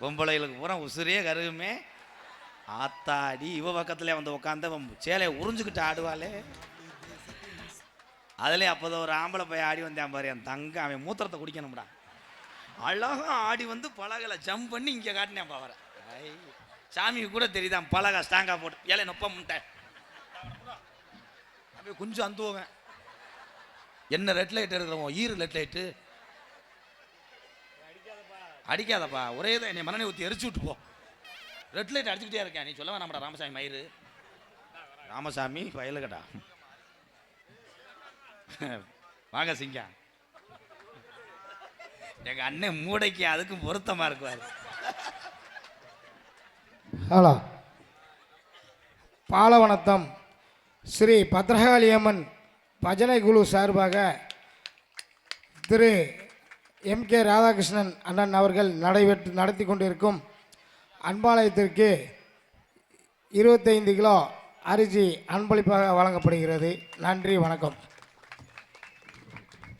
பொம்பளைகளுக்கு பூரா உசுரே கருகுமே. ஆத்தாடி இவ பக்கத்துல வந்து உட்காந்து சேலையை உறிஞ்சுக்கிட்டு ஆடுவாளே. அதுலேயும் அப்போதான் ஒரு ஆம்பளை போய் ஆடி வந்தேன் பாரு என் தங்க அவன் மூத்திரத்தை குடிக்கணும்டா. அழகா ஆடி வந்து பலகலை ஜம்ப் பண்ணி இங்கே காட்டினேன் பாவர சாமிக்கு கூட தெரியுதான் பலகை ஸ்டாங்கா போட்டு ஏழை நொப்ப அப்படியே கொஞ்சம் அந்துவேன் என்ன ரெட் லைட் இருக்கிறவன் ஈரு ரெட் லைட்டு அடிக்காதப்பா. ஒரே தான் என்னை மனநை ஊற்றி எரிச்சு விட்டு போ ரெட் லைட் அடிச்சுக்கிட்டே இருக்கேன். நீ சொல்ல வேணாம்டா ராமசாமி மயிறு? ராமசாமி வயலுகடா. வாங்க சிங்கா. எங்க அண்ணன் மூடைக்கு அதுக்கும் பொருத்தமா இருக்குவாரு. ஹலோ. பாலவனத்தம் ஸ்ரீ பத்ரகாளியம்மன் பஜனை குழு சார்பாக திரு எம் கே ராதாகிருஷ்ணன் அண்ணன் அவர்கள் நடைபெற்று நடத்தி கொண்டிருக்கும் அன்பாலயத்திற்கு இருபத்தைந்து கிலோ அரிசி அன்பளிப்பாக வழங்கப்படுகிறது. நன்றி வணக்கம்.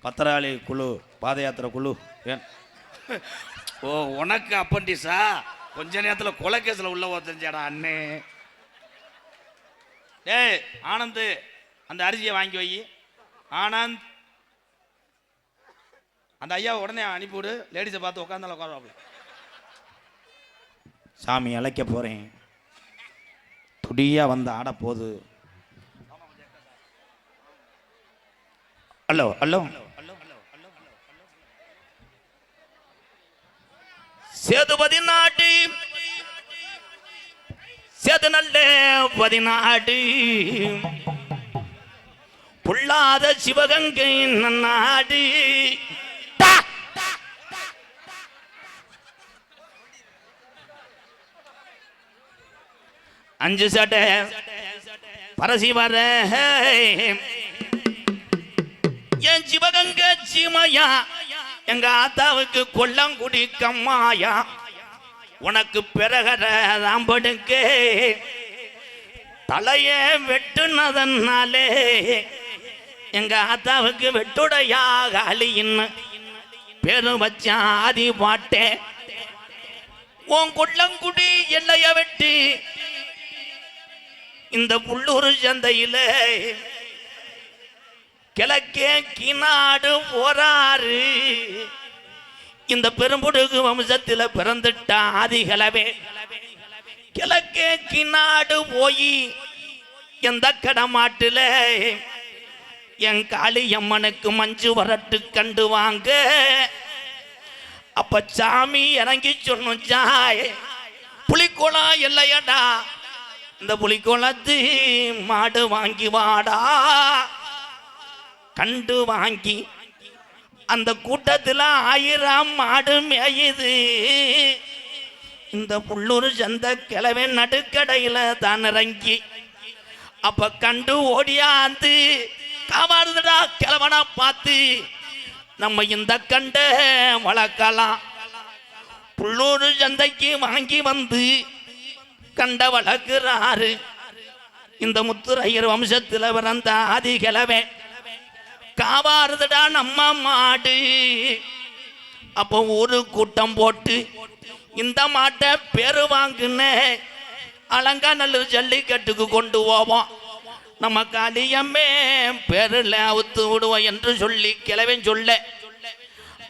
பத்திராளி குழு பாத யாத்திரை குழு ஏன்? ஓ உனக்கு அப்பண்டிஸா கொஞ்ச நேரத்தில் கொலைக்கேசில் உள்ள தெரிஞ்சாடா அண்ணே. டேய் ஆனந்த் அந்த அரிசியை வாங்கி வை. ஆனந்த் அந்த ஐயா உடனே அனுப்பிவிடு. லேடிஸை பார்த்து உட்காந்தால உட்காருவாப்புல. சாமி அழைக்க போகிறேன் துடியா வந்து ஆட போகுது. Hello hello. சேதுபதி நாட்டி சேது நல்ல பதினாடு புல்லாத சிவகங்கை நாடு அஞ்சு சட்டை. பரசி வர என் சிவகங்க சிமையா எங்க ஆத்தாவுக்கு கொல்லங்குடி கம்மாயா. உனக்கு பிறகர ராம்படுக்கு தலைய வெட்டுனதனாலே எங்க ஆத்தாவுக்கு வெட்டுடையா காலின்னு பேரு வச்சான் ஆதி பாட்டே. உன் கொல்லங்குடி எல்லைய வெட்டி இந்த புள்ளூர் சந்தையில கிழக்கே கிநாடு போறாரு. இந்த பெரும்புடுகு வம்சத்துல பிறந்துட்ட ஆதிகளவே. கிழக்கே கிநாடு போய் எந்த கடமாட்டில் என் காளியம்மனுக்கு மஞ்சு வரட்டு கண்டு வாங்க. அப்ப சாமி இறங்கி சொன்னும் ஜாய் இல்லையடா. இந்த புலிக்குளத்து மாடு வாங்கி வாடா. கண்டு வாங்கி. அந்த கூட்டத்தில் ஆயிரம் மாடு மேயுது. இந்த புள்ளூர் சந்த கிழமை நடுக்கடையில் தான் இறங்கி. அப்ப கண்டு ஓடியாந்து காவாடுதடா கிழவனா பார்த்து. நம்ம இந்த கண்டை வளர்க்கலாம். புள்ளூர் சந்தைக்கு வாங்கி வந்து கண்ட வளர்க்கிறாரு இந்த முத்துரையர் வம்சத்தில் பிறந்த ஆதிகிழவன் காவாறுதுடா நம்ம மாடு. அப்போ ஒரு கூட்டம் போட்டு இந்த மாட்டை பேரு அலங்கா அலங்காநல்லூர் ஜல்லிக்கட்டுக்கு கொண்டு போவோம். நம்ம காளியம்மே பேரில் அவுத்து விடுவோம் என்று சொல்லி கிளவன் சொல்ல.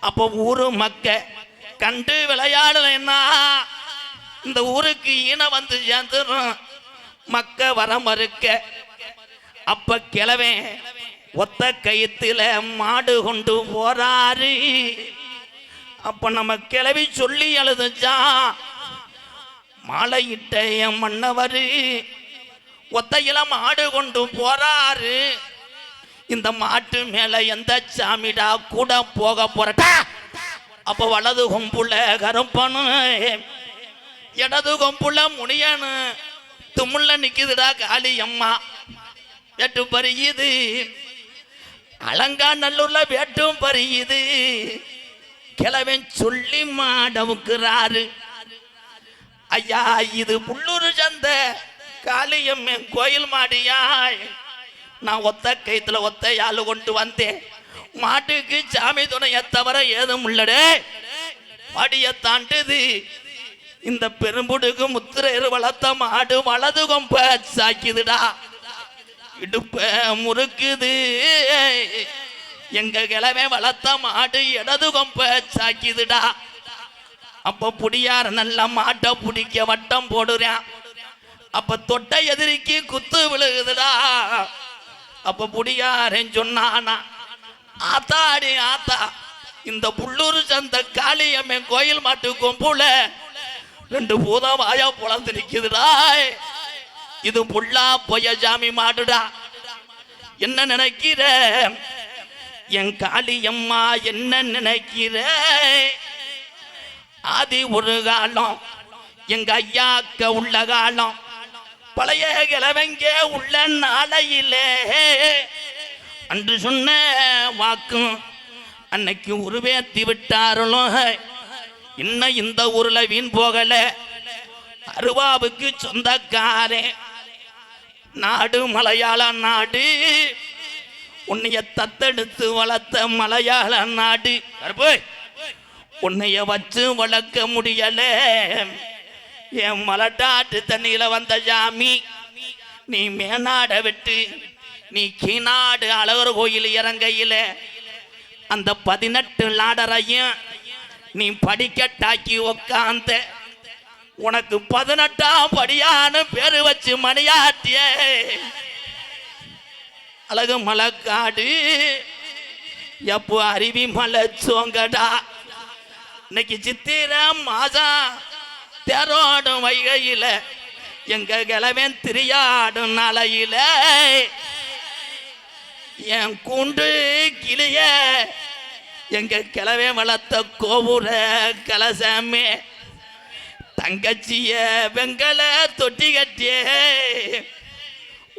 அப்போ ஊரு மக்க கண்டு விளையாடலைன்னா இந்த ஊருக்கு ஈன வந்து சேர்ந்துடும் மக்க வர மறுக்க அப்ப கிழவன் ஒத்த கயிற்றுல மாடு கொண்டு போறாரு. அப்ப நம்ம கிளவி சொல்லி எழுதுச்சா மாலையிட்ட என் மன்னவரு ஒத்தையில மாடு கொண்டு போறாரு. இந்த மாட்டு மேல எந்த சாமிடா கூட போக போறட்டா. அப்ப வலது கொம்புல கருப்பனு இடது கொம்புல முனியனு தும்முள்ள நிக்குதுடா காளி அம்மா. வெட்டு பறியுது. அலங்கா நல்லூர்ல வேட்டும் பறியுது. கிழவன் சொல்லி மாடவுக்குறாரு. ஐயா இது புள்ளூர் சந்த. காளியம்மன் கோயில் மாடியாய். நான் ஒத்த கைத்துல ஒத்த யாழ் கொண்டு வந்தேன். மாட்டுக்கு சாமி துணையை தவிர ஏதும் உள்ளடே படிய தாண்டுது. இந்த பெரும்புடுகு முத்திரையர் வளர்த்த மாடு வலது கொம்ப சாக்கிதுடா இடுப்ப முறுக்குது. எங்க கிழமை வளர்த்த மாடு இடது கொம்ப சாக்கிதுடா அப்ப புடியார் நல்ல மாட்டை பிடிக்க வட்டம் போடுறான். அப்ப தொட்ட எதிரிக்கு குத்து விழுகுதுடா. அப்ப புடியாரன் சொன்னானா ஆத்தாடி ஆத்தா இந்த புள்ளூர் சந்த காளியம்மன் கோயில் மாட்டு கொம்புல ரெண்டு பூதம் வாயா புலந்து நிக்குதுடா. இது புள்ளா பொய்ய சாமி மாடுடா. என்ன நினைக்கிற? என் காளியம்மா என்ன நினைக்கிற? ஆதி ஒரு காலம் எங்க ஐயாக்க உள்ள காலம் பழைய கிழவங்க உள்ள நாளையிலே? அன்று சொன்ன வாக்கும் அன்னைக்கு உருவேத்தி விட்டாரலும் இன்னும் இந்த ஊர்ல வீண் போகல. அருவாவுக்கு சொந்தக்காரே. நாடு மலையாள நாடு. உன்னைய தத்தெடுத்து வளர்த்த மலையாள நாடு. போய் உன்னைய வச்சு வளர்க்க முடியல. என் மலட்டாட்டு தண்ணியில வந்த ஜாமி நீ மேநாட விட்டு நீ கீநாடு அழகர் கோயில் இறங்கையில அந்த பதினெட்டு லாடரையும் நீ படிக்கட்டாக்கி உக்காந்த. உனக்கு பதினெட்டாம் படியான பேரு வச்சு மணியாட்டிய அழகு மலைக்காடு. எப்போ அருவி மலை சோங்கடா இன்னைக்கு சித்திர மாதம் தெரோடும் வைகையில. எங்க கிழவன் திரியாடும் நாளையில. என் கூண்டு கிளிய எங்கள் கிளவே வளர்த்த கோபுர கலசமே தங்கச்சிய வெங்கல தொட்டி கட்டியே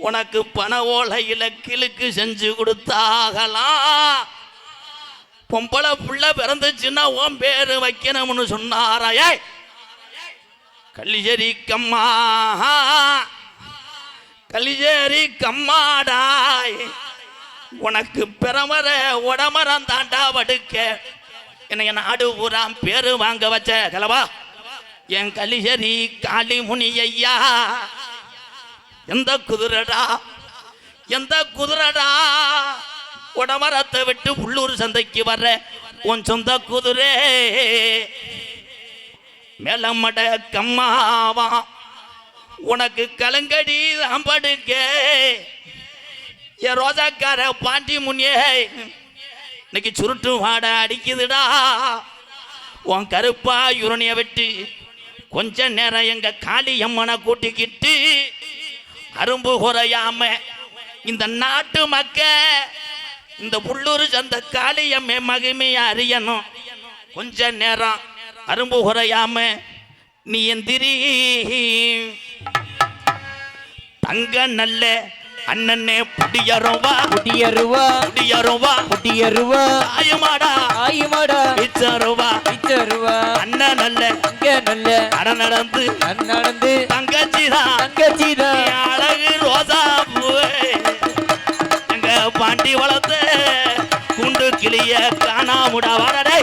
உனக்கு பண ஓலையில் கிழுக்கு செஞ்சு கொடுத்தாகலாம் பொம்பளை புள்ள பிறந்துச்சுன்னா ஓம் பேரு வைக்கணும்னு சொன்னாராயே கல்லிஜரி கம்மா கல்லிஜரி கம்மாடாய் உனக்கு பிறமர உடமரம் தாண்டா வடுக்க. என்னைய நாடு ஊராம் பேரு வாங்க வச்ச. கலவா. என் கலிஜரி காளிமுனி ஐயா எந்த குதிரடா? எந்த குதிரடா? உடமரத்தை விட்டு உள்ளூர் சந்தைக்கு வர்ற. உன் சொந்த குதிரை. மேலமட கம்மாவா. உனக்கு கலங்கடி அம்படுக்க என் ரோஜாக்கார பாண்டி முன்னே இன்னைக்கு சுருட்டு வாட அடிக்குதுடா. உன் கருப்பா யுரணிய விட்டு கொஞ்ச நேரம் எங்க காளி அம்மனை கூட்டிக்கிட்டு அரும்பு குறையாம இந்த நாட்டு மக்க இந்த புள்ளூர் சந்த காளியம்மை மகிமையை அறியணும். கொஞ்ச நேரம் அரும்பு குறையாம நீ எந்திரி. தங்க நல்ல அண்ணனே புடியருவா. குடியருவா புடியருவா. குடியருவா ஆயமாடா. ஆயுமாடா. பிச்சருவா பிச்சருவா அண்ணன் நல்ல அங்க நல்ல அட நடந்து நடந்து தங்கச்சிதான் தங்கச்சிதா. நீ அழகு ரோசா பூவே. எங்க பாண்டி வளர்த்த குண்டு கிளிய காணாமுடா. வாடடே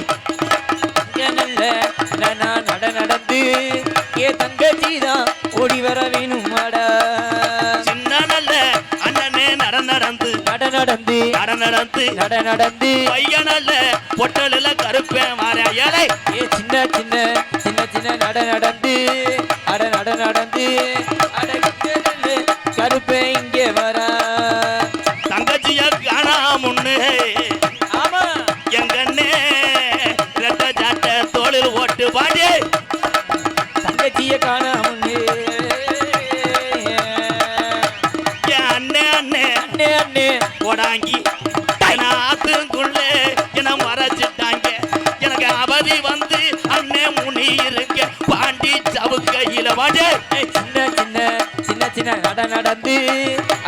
அங்க நல்ல நட நடந்து ஏ தங்கச்சிதா. நடந்து நட நடந்து. பையன் நல்ல பொட்டலில் வாரா ஏழை ஏ சின்ன சின்ன சின்ன சின்ன நட நடந்து. அட நட நடந்து. அட கருப்பே இங்கே வரா. தங்கச்சிய காணாமுன்னு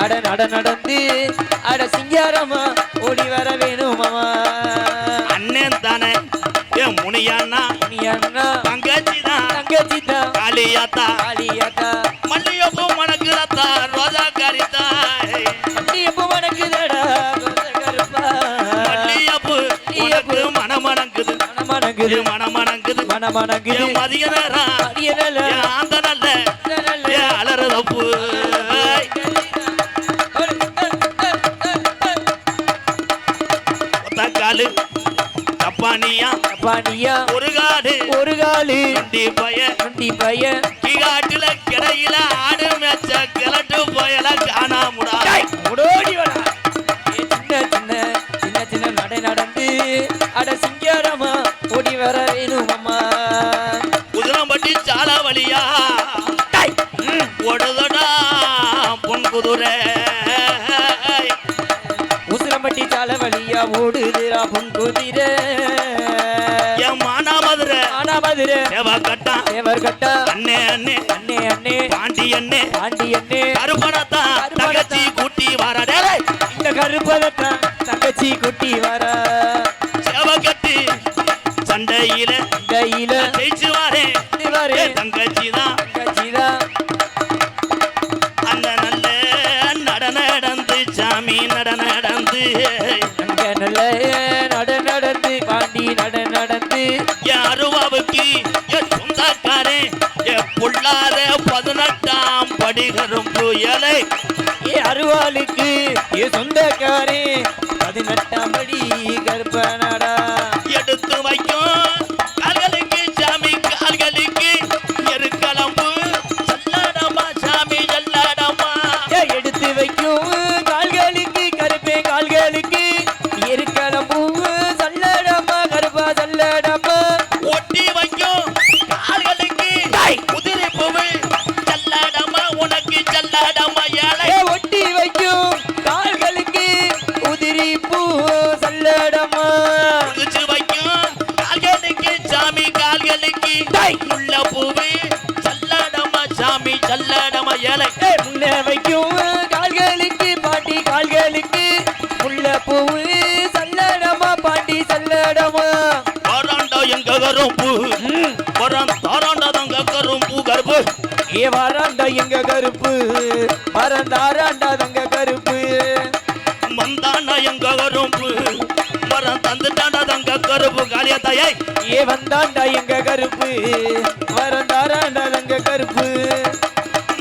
அட நட நடந்து அட சிங்காரமா ஓடி வர வேணுமாமா அண்ணன் தானே ஏன் முனியாண்ணா. அண்ணா தங்கச்சி தான் தங்கச்சி தான் காளியாத்தா காளியாத்தா மல்லியப்பூ மணக்குறத்தா ரோஜா கரித்தா வணக்குதடா கருப்பா மல்லியப்பூ உனக்கு மனமணங்குது. மனமணங்குது. மனமணங்குது. என் மதிய நேரம் மதிய என் ஆந்த நல்ல அலறுதப்பு. பாண்டியா ஒரு காடு. ஒரு காலு வண்டி பய. நொண்டி பையன் கீகாட்டுல கிடையில ஆடு மேச்ச கிளட்டு பயல காணாமுடா ஏ சின்ன சின்ன சின்ன சின்ன நடை நடந்து. அட சிங்காரமா ஓடி வர வேணும் அம்மா குதிரம்பட்டி சால வழியா. ஓடுதடா பொன் குதிரை. உசிலம்பட்டி சால வழியா ஓடுதுரா பொன் குதிரை. மதுரை தேவா கட்டான் தேவர் கட்டா அண்ணே அண்ணே. அண்ணே அண்ணே. பாண்டி அண்ணே. பாண்டி அண்ணே. கருப்பணத்தான் தங்கச்சி கூட்டி வாரடே இந்த கருப்பதத்தான் தங்கச்சி குட்டி வரா. சேவ கட்டி சண்டையில. கையில ஜெயிச்சு வாரேன் வாரே என் தங்கச்சி தான் தங்கச்சிதான் அந்த நல்ல நட நடந்து சாமி நட நடந்து. நல்ல என் அருவாவுக்கு என் சொந்தக்காரன் என் பொல்லாத பதினெட்டாம் படிகரும் புயலை. என் அருவாளுக்கு என் சொந்தக்காரே பதினெட்டாம் படி கருப்பனடா உதிரி பூ சல்லடமா. வைக்கும். கால்களுக்கு சாமி கால்களுக்கு முள்ள பூவு சல்லாடமா சாமி சல்லாடமா. ஏழை முன்ன வைக்கும். கால்களுக்கு பாட்டி கால்களுக்கு முள்ள பூவு சல்லடமா பாட்டி சல்லடமா. வராண்டா எங்க கரும்பு. வரான் தாராண்டா தங்க கரும்பு கருப்பு ஏ வராண்டா எங்க கருப்பு வரந்தாராண்டா தாயை. ஏ வந்தாண்டா எங்க கருப்பு? வரந்தாராண்டா தங்க கருப்பு?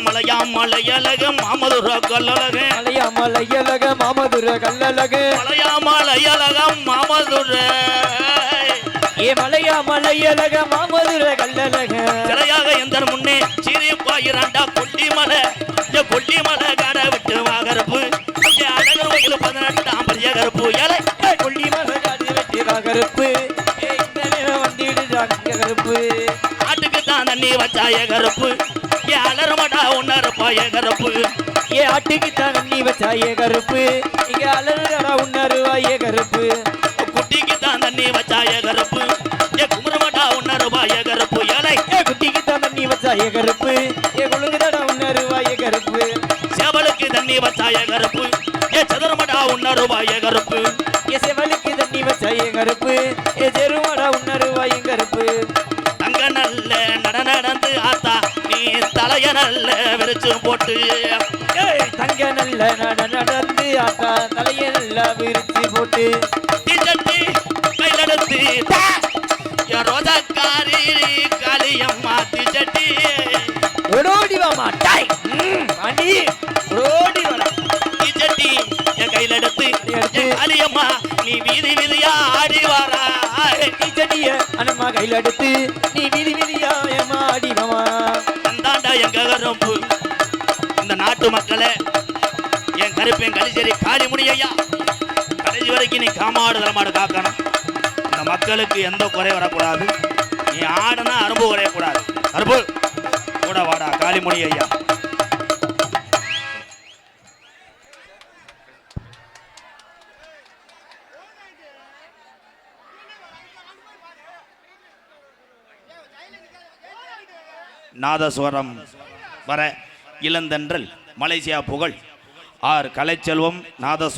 மலையா மலையழக மாமதுர கல்லழக. மலையா மலையழக மாமதுர கல்லழக. மலையா மலையழக மாமதுர. ஏ மலையா மலையழக மாமதுர கல்லழக. சிலையாக எந்த முன்னே சீரி பாயிராண்டா கொல்லிமலை. இந்த வச்சாய கருப்பு ஏ அலரமாடா உன்னருப்பாய கருப்பு ஏ ஆட்டுக்கு தான் நீ வச்சா ஏ கருப்பு இங்க அலறுடா உன்னருவா ஏ கருப்பு குட்டிக்கு தான் தண்ணி வச்சாய கருப்பு ஏ குமரமாடா உன்னருப்பாய கருப்பு ஏழை ஏ குட்டிக்கு தான் தண்ணி வச்சா ஏ கருப்பு ஏ கொழுங்குதடா உன்னருவா ஏ கருப்பு சேவலுக்கு தண்ணி வச்சாய கருப்பு ஏ சதுரமடா உன்னருப்பாய கருப்பு ஏ செவலுக்கு தண்ணி வச்சா ஏ கருப்பு தலைய நல்ல விரிச்சு போட்டு. தங்க நல்ல நட நடந்து ஆத்தா தலைய நல்லா விரிச்சு போட்டு. தீச்சட்டி கையிலெடுத்து என் ரோஜாக்காரி காளியம்மா தீச்சட்டி. ஓடோடி வா மாட்டாய் பாண்டி ஓடி வாடா. தீச்சட்டி என் கையிலெடுத்து எடுத்து. என் காளியம்மா நீ வீதி வீதியா ஆடி வாரா நீ செடிய அனம்மா கையில் எடுத்து. நீ விதி விதியா தந்தாண்டா எங்க கரும்பு இந்த நாட்டு மக்களை என் கருப்பேன் கலிச்சேரி காளிமுனி ஐயா கடைசி வரைக்கும் நீ காமாடு தரமாடு காக்கணும். இந்த மக்களுக்கு எந்த குறை வரக்கூடாது. நீ ஆடுனா அரும்பு குறையக்கூடாது. அரும்பு. கூட வாடா காளிமுடி ஐயா நாதஸ்வரம் வர இளந்தென்றல் மலேசியா புகழ். ஆர். கலைச்செல்வம் நாதஸ்வரம்